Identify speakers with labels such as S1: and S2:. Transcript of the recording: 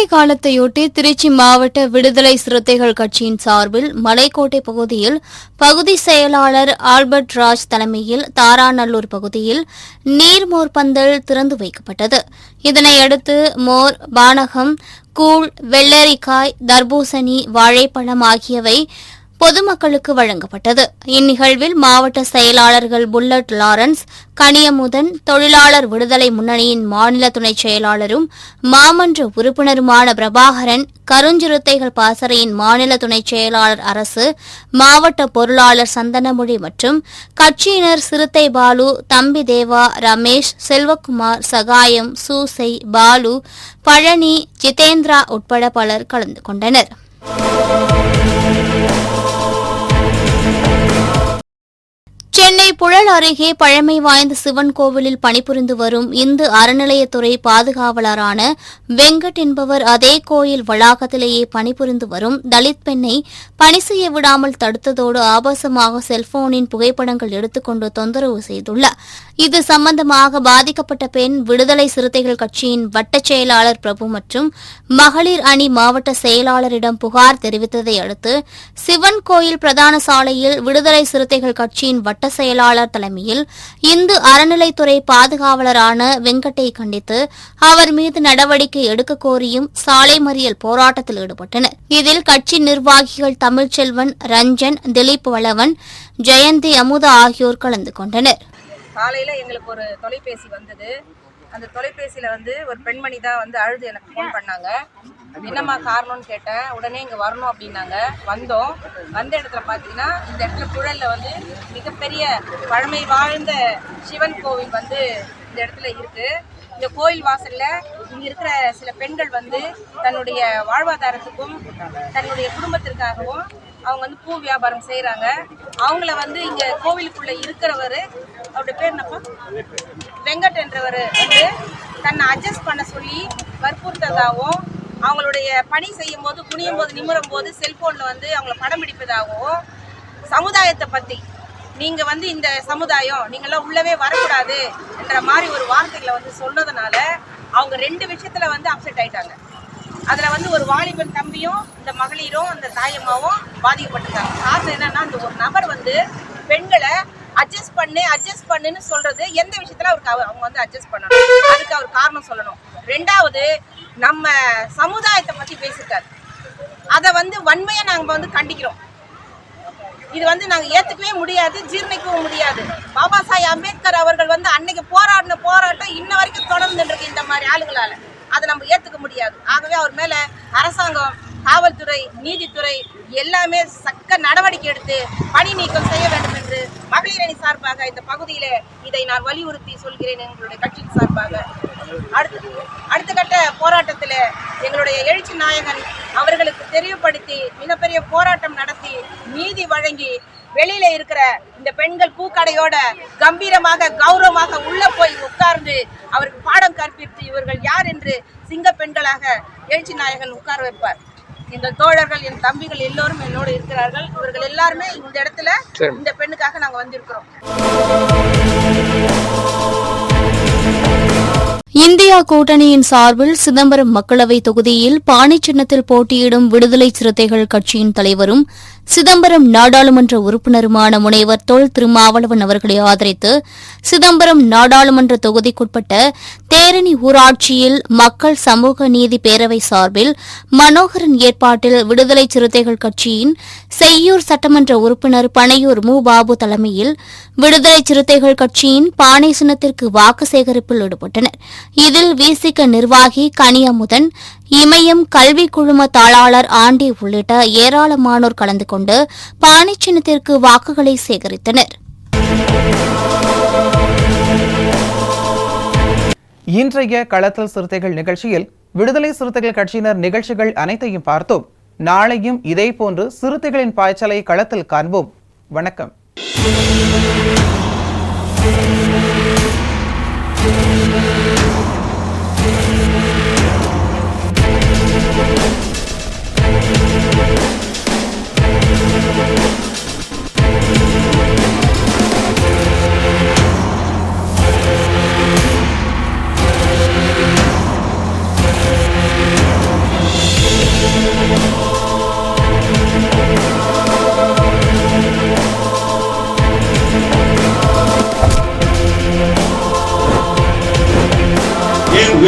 S1: கோடை காலத்தையொட்டி திருச்சி மாவட்ட விடுதலை சிறுத்தைகள் கட்சியின் சார்பில் மலைக்கோட்டை பகுதியில் பகுதி செயலாளர் ஆல்பர்ட் ராஜ் தலைமையில் தாராநல்லூர் பகுதியில் நீர்மோர் பந்தல் திறந்து வைக்கப்பட்டது. இதனையடுத்து மோர் பானகம் கூழ் வெள்ளரிக்காய் தர்பூசணி வாழைப்பழம் ஆகியவை பொதுமக்களுக்கு வழங்கப்பட்டது. இந்நிகழ்வில் மாவட்ட செயலாளர்கள் புல்லட் லாரன்ஸ் கனியமுதன் தொழிலாளர் விடுதலை முன்னணியின் மாநில துணைச் செயலாளரும் மாமன்ற உறுப்பினருமான பிரபாகரன் கருஞ்சிறுத்தைகள் பாசறையின் மாநில துணைச் செயலாளர் அரசு மாவட்ட பொருளாளர் சந்தனமொழி மற்றும் கட்சியினர் சிறுத்தை பாலு தம்பி தேவா ரமேஷ் செல்வகுமார் சகாயம் சூசை பாலு பழனி ஜிதேந்திரா உட்பட பலர் கலந்து கொண்டனர். சென்னை புழல் அருகே பழமை வாய்ந்த சிவன் கோவிலில் பணிபுரிந்து வரும் இந்து அறநிலையத்துறை பாதுகாவலரான வெங்கட் என்பவர் அதே கோயில் வளாகத்திலேயே பணிபுரிந்து வரும் தலித் பெண்ணை பணி செய்ய விடாமல் தடுத்ததோடு ஆபாசமாக செல்போனின் புகைப்படங்கள் எடுத்துக்கொண்டு தொந்தரவு செய்துள்ளார். இது சம்பந்தமாக பாதிக்கப்பட்ட பெண் விடுதலை சிறுத்தைகள் கட்சியின் வட்டச் செயலாளர் பிரபு மற்றும் மகளிர் அணி மாவட்ட செயலாளரிடம் புகார் தெரிவித்ததை அடுத்து சிவன் கோயில் பிரதான சாலையில் விடுதலை சிறுத்தைகள் கட்சியின் வட்ட செயலாளர் தலைமையில் இந்து அறநிலைத்துறை பாதுகாவலரான வெங்கட்டை கண்டித்து அவர் மீது நடவடிக்கை எடுக்க கோரியும் சாலை மறியல் போராட்டத்தில் ஈடுபட்டனர். இதில் கட்சி நிர்வாகிகள் தமிழ்ச்செல்வன் ரஞ்சன் திலீப் வளவன் ஜெயந்தி அமுதா ஆகியோர் கலந்து கொண்டனர்.
S2: காலையில் எங்களுக்கு ஒரு தொலைபேசி வந்தது. அந்த தொலைபேசியில் வந்து ஒரு பெண்மணி தான் வந்து அழுது எனக்கு ஃபோன் பண்ணாங்க. என்னம்மா காரணம்னு கேட்டேன். உடனே இங்கே வரணும் அப்படின்னாங்க. வந்தோம். வந்த இடத்துல பார்த்தீங்கன்னா இந்த இடத்துல குழலில் வந்து மிகப்பெரிய பழமை வாழ்ந்த சிவன் கோவில் வந்து இந்த இடத்துல இருக்குது இந்த கோயில் வாசலில் இங்கே இருக்கிற சில பெண்கள் வந்து தன்னுடைய வாழ்வாதாரத்துக்கும் தன்னுடைய குடும்பத்திற்காகவும் அவங்க வந்து பூ வியாபாரம் செய்கிறாங்க அவங்கள வந்து இங்கே கோவிலுக்குள்ளே இருக்கிறவர் அவருடைய பேர் என்னப்பா? வெங்கட் என்றவர் வந்து தன்னை அட்ஜஸ்ட் பண்ண சொல்லி வற்புறுத்ததாகவும் அவங்களுடைய பணி செய்யும் போது குனியும் போது நிமிரும் போது செல்போன்ல வந்து அவங்கள படம் பிடிப்பதாகவும் சமுதாயத்தை பத்தி நீங்க வந்து இந்த சமுதாயம் நீங்கெல்லாம் உள்ளவே வரக்கூடாது என்ற மாதிரி ஒரு வார்த்தைகளை வந்து சொன்னதுனால அவங்க ரெண்டு விஷயத்துல வந்து அப்செட் ஆயிட்டாங்க. அதுல வந்து ஒரு வாலிபன் தம்பியும் இந்த மகளிரும் அந்த தாயம்மாவும் பாதிக்கப்பட்டிருக்காங்க காரணம் என்னன்னா அந்த ஒரு நபர் வந்து பெண்களை அட்ஜஸ்ட் பண்ணு அட்ஜஸ்ட் பண்ணுன்னு சொல்றது எந்த விஷயத்துல அவருக்கு அவங்க வந்து அட்ஜஸ்ட் பண்ணணும். அதுக்கு அவர் காரணம் சொல்லணும். ரெண்டாவது நம்ம சமுதாயத்தை பற்றி பேசியிருக்காரு. அதை வந்து வன்மையை நாங்கள் வந்து கண்டிக்கிறோம். இது வந்து நாங்கள் ஏற்றுக்கவே முடியாது ஜீர்ணிக்கவும் முடியாது. பாபா சாஹிப் அம்பேத்கர் அவர்கள் வந்து அன்னைக்கு போராடின போராட்டம் இன்ன வரைக்கும் தொடர்ந்துருக்கு இந்த மாதிரி ஆளுகளால் அதை நம்ம ஏற்றுக்க முடியாது. ஆகவே அவர் மேலே அரசாங்கம் காவல்துறை நீதித்துறை எல்லாமே சக்க நடவடிக்கை எடுத்து பணி நீக்கம் செய்ய வேண்டும் என்று சார்பாக இந்த பகுதியில இதை நான் வலியுறுத்தி சொல்கிறேன் எங்களுடைய கட்சியின் சார்பாக. அடுத்து அடுத்த கட்ட போராட்டத்தில் எங்களுடைய எழுச்சி நாயகன் அவர்களுக்கு தெரியப்படுத்தி மிகப்பெரிய போராட்டம் நடத்தி நீதி வழங்கி வெளியில இருக்கிற இந்த பெண்கள் பூக்கடையோட கம்பீரமாக கௌரவமாக உள்ள போய் உட்கார்ந்து அவருக்கு பாடம் கற்பித்து இவர்கள் யார் என்று சிங்க பெண்களாக எழுச்சி நாயகன் உட்கார வைப்பார். எங்கள் தோழர்கள் என் தம்பிகள் எல்லோரும் என்னோடு இருக்கிறார்கள். இவர்கள் எல்லாருமே இந்த இடத்துல இந்த பெண்ணுக்காக நாங்க வந்திருக்கிறோம்.
S1: இந்தியா கூட்டணியின் சார்பில் சிதம்பரம் மக்களவை தொகுதியில் பாணி சின்னத்தில் போட்டியிடும் விடுதலை சிறுத்தைகள் கட்சியின் தலைவரும் சிதம்பரம் நாடாளுமன்ற உறுப்பினருமான முனைவர் தொல் திருமாவளவன் அவர்களை ஆதரித்து சிதம்பரம் நாடாளுமன்ற தொகுதிக்குட்பட்ட தேரணி ஊராட்சியில் மக்கள் சமூக நீதி பேரவை சார்பில் மனோகரன் ஏற்பாட்டில் விடுதலை சிறுத்தைகள் கட்சியின் செய்யூர் சட்டமன்ற உறுப்பினர் பனையூர் மு பாபு தலைமையில் விடுதலை சிறுத்தைகள் கட்சியின் பானை சின்னத்திற்கு வாக்கு சேகரிப்பில் ஈடுபட்டனர். இதில் விசிக நிர்வாகி கனியமுதன் இமயம் கல்வி குழும தாளாளர் ஆண்டி உள்ளிட்ட ஏராளமானோர் கலந்து கொண்டு பானை சின்னத்திற்கு வாக்குகளை சேகரித்தனர்.
S3: இன்றைய களத்தல் சிறுத்தைகள் நிகழ்ச்சியில் விடுதலை சிறுத்தைகள் கட்சியினர் நிகழ்ச்சிகள் அனைத்தையும் பார்த்தோம். நாளையும் இதேபோன்று சிறுத்தைகளின் பாய்ச்சலை களத்தில் காண்போம். வணக்கம்.